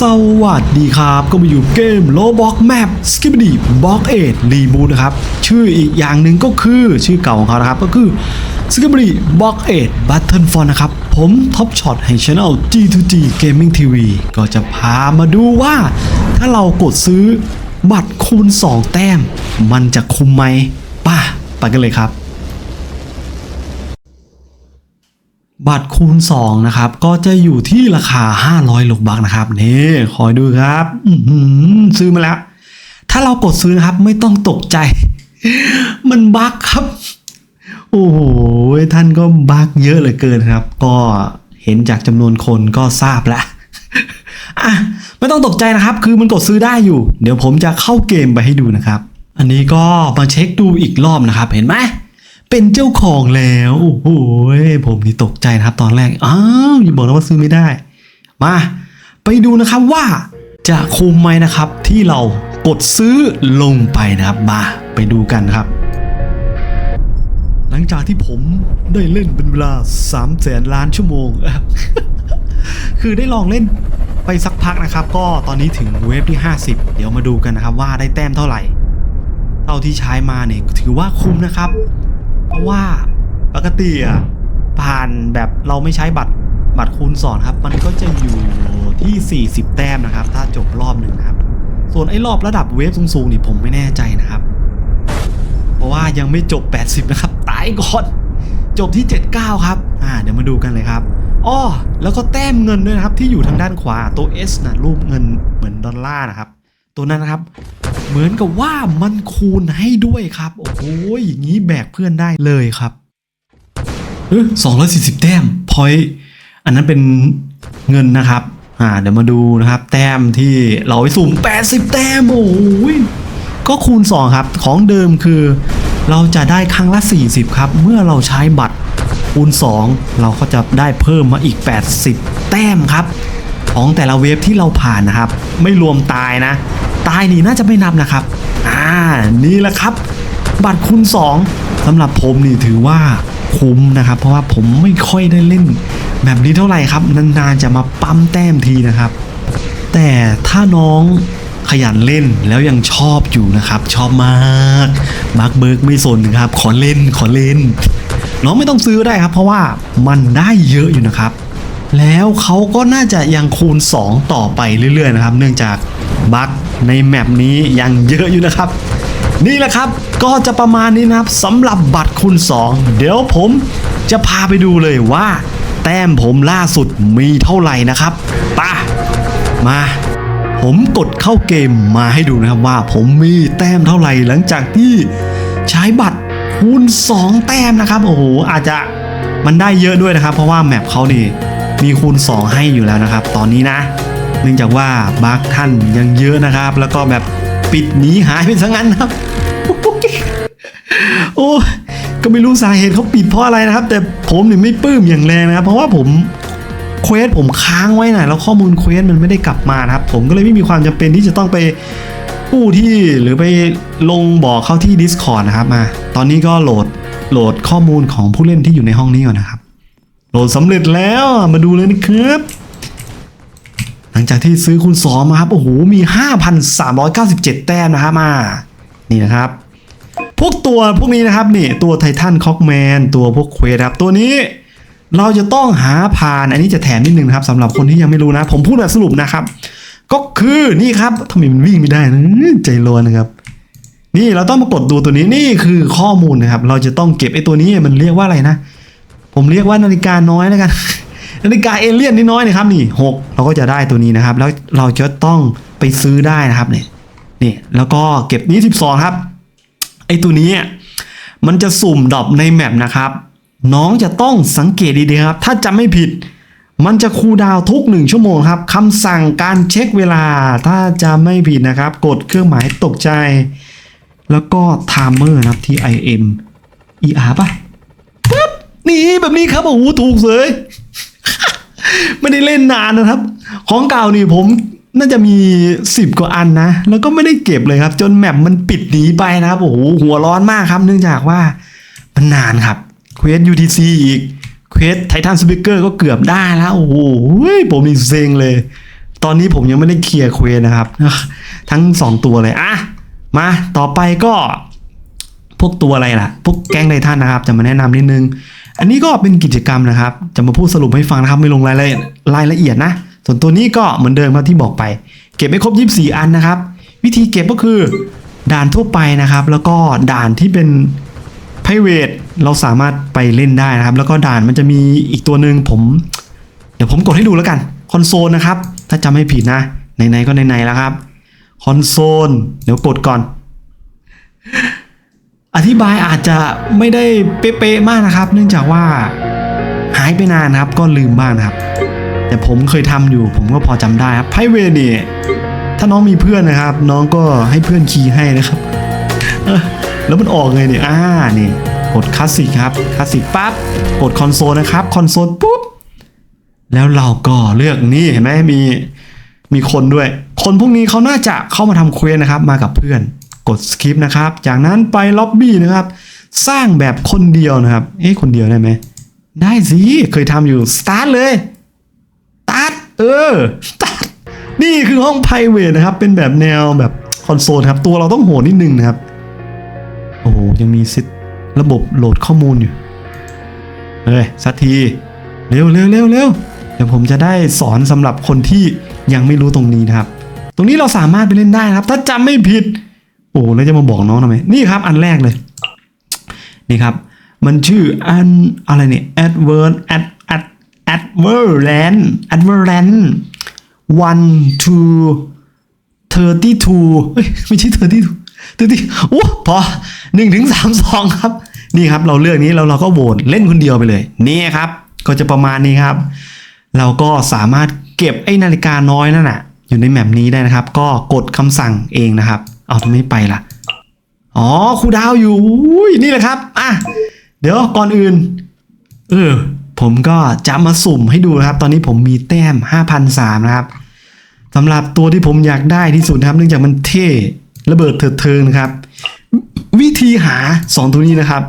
สวัสดีครับก็มาอยู่เกม Roblox Map s k i p d y Box 8 Reboot นะครับ ชื่ออีกอย่างหนึ่งก็คือชื่อเก่าของเขานะครับก็คือ s k i p d y Box 8 Battle for นนะครับ ผมท็อปช็อตให้ Channel G2G Gaming TV ก็จะพามาดูว่า ถ้าเรากดซื้อบัตรคูณ 2 แต้ม มันจะคุ้มไหมป่ะ ไปกันเลยครับ บัตรคูณ 2 นะครับ ก็จะอยู่ที่ราคา 500โลบักนะครับนี่คอยดูครับซื้อมาแล้ว ถ้าเรากดซื้อนะครับ ไม่ต้องตกใจ มันบั๊กครับ โอ้โหท่านก็บั๊กเยอะเหลือเกินครับ ก็เห็นจากจำนวนคนก็ทราบแล้วอะไม่ต้องตกใจนะครับ คือมันกดซื้อได้อยู่ เดี๋ยวผมจะเข้าเกมไปให้ดูนะครับ อันนี้ก็มาเช็คดูอีกรอบนะครับ เห็นไหม เป็นเจ้าของแล้ว โอ้โหผมนี่ตกใจนะครับตอนแรก อ้าวอย่าบอกนะว่าซื้อไม่ได้ มา ไปดูนะครับว่าจะคุ้มไหมนะครับที่เรากดซื้อลงไปนะครับมาไปดูกันครับ หลังจากที่ผมได้เล่นเป็นเวลา3แสนล้านชั่วโมง คือได้ลองเล่นไปสักพักนะครับ ก็ตอนนี้ถึงเวฟที่ 50 เดี๋ยวมาดูกันนะครับว่าได้แต้มเท่าไหร่เท่าที่ใช้มาเนี่ยถือว่าคุ้มนะครับ ราะว่าปกติอะผ่านแบบเราไม่ใช้บัตรบัตรคูณสอนครับ มันก็จะอยู่ที่ 40 แต้มนะครับ ถ้าจบรอบหนึ่งครับ ส่วนไอ้รอบระดับเวฟสูงๆนี่ผมไม่แน่ใจนะครับ เพราะว่ายังไม่จบ 80 นะครับ ตายก่อน จบที่ 79 ครับอ่าเดี๋ยวมาดูกันเลยครับอ้อแล้วก็แต้มเงินด้วยนะครับที่อยู่ทางด้านขวาตัว S นะรูปเงินเหมือนดอลลาร์นะครับ ตัวนั้นนะครับ เหมือนกับว่ามันคูณให้ด้วยครับ โอ้โหอย่างนี้แบกเพื่อนได้เลยครับเออสองร้อยสี่สิบแต้มพอยอันนั้นเป็นเงินนะครับ อ่า เดี๋ยวมาดูนะครับ แต้มที่เราไปสุ่ม80แต้มโอ้ยก็คูณ2ครับ ของเดิมคือ เราจะได้ครั้งละ40ครับ เมื่อเราใช้บัตรคูณ2เราก็จะได้เพิ่มมาอีก80แต้มครับ ของแต่ละเวฟที่เราผ่านนะครับ ไม่รวมตายนะ ตายนี่น่าจะไม่นับนะครับ อ่า นี่แหละครับ บัตรคูณ2สำหรับผมนี่ถือว่าคุ้มนะครับ เพราะว่าผมไม่ค่อยได้เล่น แบบนี้เท่าไหร่ครับ นานๆจะมาปั๊มแต้มทีนะครับ แต่ถ้าน้องขยันเล่นแล้วยังชอบอยู่นะครับ ชอบมากมาร์กเบิร์กไม่สนครับ ขอเล่นขอเล่น น้องไม่ต้องซื้อได้ครับ เพราะว่ามันได้เยอะอยู่นะครับ แล้วเขาก็น่าจะยังคูณ 2 ต่อไปเรื่อยๆนะครับ เนื่องจากบั๊กในแมปนี้ยังเยอะอยู่นะครับ นี่แหละครับก็จะประมาณนี้นะครับสำหรับบัตรคูณ 2 เดี๋ยวผมจะพาไปดูเลยว่า แต้มผมล่าสุดมีเท่าไหร่นะครับปะมา ผมกดเข้าเกมมาให้ดูนะครับว่า ผมมีแต้มเท่าไหร่หลังจากที่ใช้บัตรคูณ 2 แต้มนะครับ โอ้โหอาจจะมันได้เยอะด้วยนะครับ เพราะว่าแมปเขานี่ มีคูณ 2 ให้อยู่แล้วนะครับ ตอนนี้นะ เนื่องจากว่าบั๊กท่านยังเยอะนะครับ แล้วก็แบบปิดหนีหายไปซะงั้นครับ โอ้ก็ไม่รู้สาเหตุเขาปิดเพราะอะไรนะครับ แต่ผมเนี่ยไม่ปลื้มอย่างแรงนะครับ เพราะว่าผมเควสผมค้างไว้นะแล้วข้อมูลเควสมันไม่ได้กลับมานะครับ ผมก็เลยไม่มีความจำเป็นที่จะต้องไปกู้ที่หรือไปลงบอกเข้าที่ Discord นะครับมา ตอนนี้ก็โหลดโหลดข้อมูลของผู้เล่นที่อยู่ในห้องนี้ก่อนนะครับ โหลดสำเร็จแล้วมาดูเลยนะครับ หลังจากที่ซื้อคูณสองมาครับ โอ้โห มี 5,397 แต้มนะครับมา นี่นะครับ พวกตัวพวกนี้นะครับนี่ตัวไททันคอกแมนตัวพวกเควสครับตัวนี้ เราจะต้องหาผ่าน อันนี้จะแถมนิดนึงนะครับสำหรับคนที่ยังไม่รู้นะ ผมพูดแบบสรุปนะครับ ก็คือนี่ครับทำไมมันวิ่งไม่ได้นะใจร้อนนะครับนี่เราต้องมากดดูตัวนี้นี่คือข้อมูลนะครับ เราจะต้องเก็บไอ้ตัวนี้มันเรียกว่าอะไรนะ ผมเรียกว่านาฬิกาน้อยแล้วกัน นาฬิกาเอเลี่ยนนี่น้อยนะครับนี่หกเราก็จะได้ตัวนี้นะครับ แล้วเราจะต้องไปซื้อได้นะครับเนี่ยนี่แล้วก็เก็บนี้ 12 ครับ ไอตัวนี้มันจะสุ่มดรอปในแมปนะครับ น้องจะต้องสังเกตดีๆครับ ถ้าจำไม่ผิด มันจะคูลดาวทุกหนึ่งชั่วโมงครับคำสั่งการเช็คเวลา ถ้าจำไม่ผิดนะครับ กดเครื่องหมายตกใจ แล้วก็ไทม์เมอร์นะครับที่ IM ER ป่ะ นี่แบบนี้ครับโอ้โหถูกเลยไม่ได้เล่นนานนะครับ ของเก่านี่ผมน่าจะมี 10 กว่าอันนะ แล้วก็ไม่ได้เก็บเลยครับ จนแมปมันปิดหนีไปนะครับโอ้โหหัวร้อนมากครับ เนื่องจากว่ามันนานครับเควส UTC อีกเควสไททันสปิเกอร์ก็เกือบได้แล้วโอ้โหผมนี่เซ็งเลย ตอนนี้ผมยังไม่ได้เคลียร์เควสนะครับ ทั้งสองตัวเลยอะมาต่อไปก็ พวกตัวอะไรล่ะ พวกแก๊งไททันนะครับ จะมาแนะนำนิดนึง อันนี้ก็เป็นกิจกรรมนะครับ จะมาพูดสรุปให้ฟังนะครับ ไม่ลงรายละเอียดรายละเอียดนะ ส่วนตัวนี้ก็เหมือนเดิมครับที่บอกไป เก็บไม่ครบ 24 อันนะครับ วิธีเก็บก็คือ ด่านทั่วไปนะครับ แล้วก็ด่านที่เป็น p r i v a t เราสามารถไปเล่นได้นะครับ แล้วก็ด่านมันจะมีอีกตัวหนึ่งผม เดี๋ยวผมกดให้ดูแล้วกันคอนโซลนะครับ ถ้าจำไม่ผิดนะไหนๆก็ไหนๆแล้วครับคอนโซลเดี๋ยวกดก่อน อธิบายอาจจะไม่ได้เป๊ะๆมากนะครับ เนื่องจากว่าหายไปนานครับก็ลืมบ้างนะครับ แต่ผมเคยทำอยู่ ผมก็พอจำได้ครับไพเวนี่ถ้าน้องมีเพื่อนนะครับ น้องก็ให้เพื่อนคีย์ให้นะครับ แล้วมันออกไงเนี่ยอ่านี่กดคลาสสิกครับคลาสสิกปั๊บกดคอนโซลนะครับคอนโซลปุ๊บแล้วเราก็เลือกนี่เห็นไหมมีมีคนด้วย คนพวกนี้เขาน่าจะเข้ามาทำเควสนะครับ มากับเพื่อน กดสคริปนะครับ จากนั้นไปล็อบบี้นะครับ สร้างแบบคนเดียวนะครับ เอ๊ะคนเดียวได้ไหม ได้สิ เคยทำอยู่ สตาร์ทเลยตัดเออตัดนี่คือห้อง p r i v a t นะครับ เป็นแบบแนวแบบคอนโซลครับ ตัวเราต้องโหดนิดนึงนะครับ โอ้โห ยังมีซิระบบโหลดข้อมูลอยู่ เฮ้ย สักที เร็วเร็วเร็วเร็วเดี๋ยวผมจะได้สอนสำหรับคนที่ยังไม่รู้ตรงนี้นะครับ ตรงนี้เราสามารถไปเล่นได้นะครับ ถ้าจำไม่ผิด โอ้แล้วจะมาบอกน้องทำไมนี่ครับอันแรกเลย นี่ครับ มันชื่ออันอะไรเนี่ย advert ad ad adverland adverland one two thirty two เอ้ยไม่ใช่ thirty two thirty โอ้พอหนึ่งถึงสามสองครับ นี่ครับเราเลือกนี้แล้วเราก็โหวตเล่นคนเดียวไปเลย นี่ครับ ก็จะประมาณนี้ครับ เราก็สามารถเก็บไอ้นาฬิกาน้อยนั่นน่ะ อยู่ในแมปนี้ได้นะครับ ก็กดคำสั่งเองนะครับ เอาทำไมไม่ไปล่ะ อ๋อครูดาวอยู่อุ้ยนี่แหละครับอะเดี๋ยวก่อนอื่น เออ ผมก็จะมาสุ่มให้ดูนะครับ ตอนนี้ผมมีแต้ม 5,003นะครับสำหรับตัวที่ผมอยากได้ที่สุดนะครับ เนื่องจากมันเท่ระเบิดเถิดเทิงนะครับ วิธีหา 2 ตัวนี้นะครับ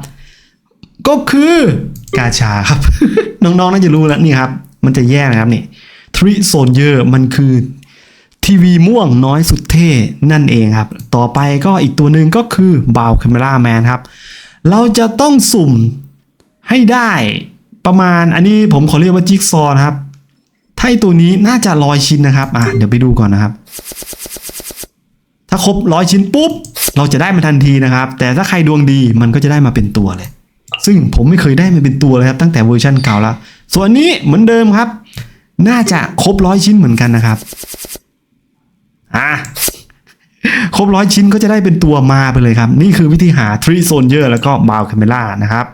ก็คือกาชาครับ น้องๆน่าจะรู้แล้วนี่ครับ มันจะแยกนะครับนี่ทริโซนเยอร์มันคือ ทีวีม่วงน้อยสุดเท่นั่นเองครับ ต่อไปก็อีกตัวหนึ่งก็คือบาว c ค m เม a าแมนครับ เราจะต้องสุ่มให้ได้ประมาณอันนี้ผมขอเรียกว่าจิ๊กซอนะครับถ้าตัวนี้น่าจะร้อยชิ้นนะครับอะเดี๋ยวไปดูก่อนนะครับ ถ้าครบร้อยชิ้นปุ๊บ เราจะได้มาทันทีนะครับ แต่ถ้าใครดวงดีมันก็จะได้มาเป็นตัวเลย ซึ่งผมไม่เคยได้มาเป็นตัวเลยครับตั้งแต่เวอร์ชันเก่าแล้วส่วนนนี้เหมือนเดิมครับ น่าจะครบร้อยชิ้นเหมือนกันนะครับ อะครบร้อยชิ้นก็จะได้เป็นตัวมาไปเลยครับ นี่คือวิธีหาทรีโซนเยอร์แล้วก็บาวคาเมล่านะครับ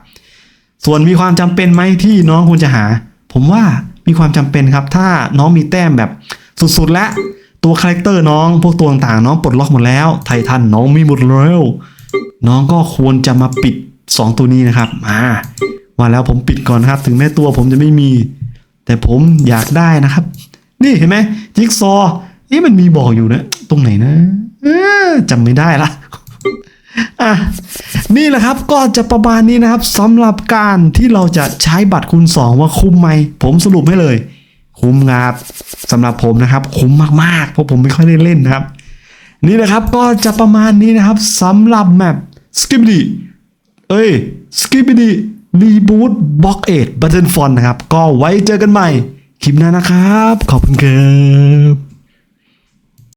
ส่วนมีความจำเป็นไหมที่น้องควรจะหา ผมว่ามีความจำเป็นครับ ถ้าน้องมีแต้มแบบสุดๆแล้วตัวคาแรคเตอร์น้องพวกตัวต่างๆ น้องปลดล็อกหมดแล้ว ไททันน้องมีหมดแล้วน้องก็ควรจะมาปิด 2 ตัวนี้นะครับอ่าว่าแล้วผมปิดก่อนนะครับ ถึงแม้ตัวผมจะไม่มี แต่ผมอยากได้นะครับ นี่เห็นไหมจิ๊กซอ ว์เอ๊ะมันมีบอกอยู่นะ ตรงไหนนะจำไม่ได้ละอะนี่แหละครับก็จะประมาณนี้นะครับสำหรับการที่เราจะใช้บัตรคูณ 2 ว่าคุ้มไหม ผมสรุปให้เลย คุ้มครับสำหรับผมนะครับ คุ้มมากๆ เพราะผมไม่ค่อยได้เล่นนะครับ นี่นะครับก็จะประมาณนี้นะครับสำหรับแมป Skibidi เอ้ย Skibidi Reboot Box 8 Button Font นะครับ ก็ไว้เจอกันใหม่ คลิปหน้านะครับ ขอบคุณครับ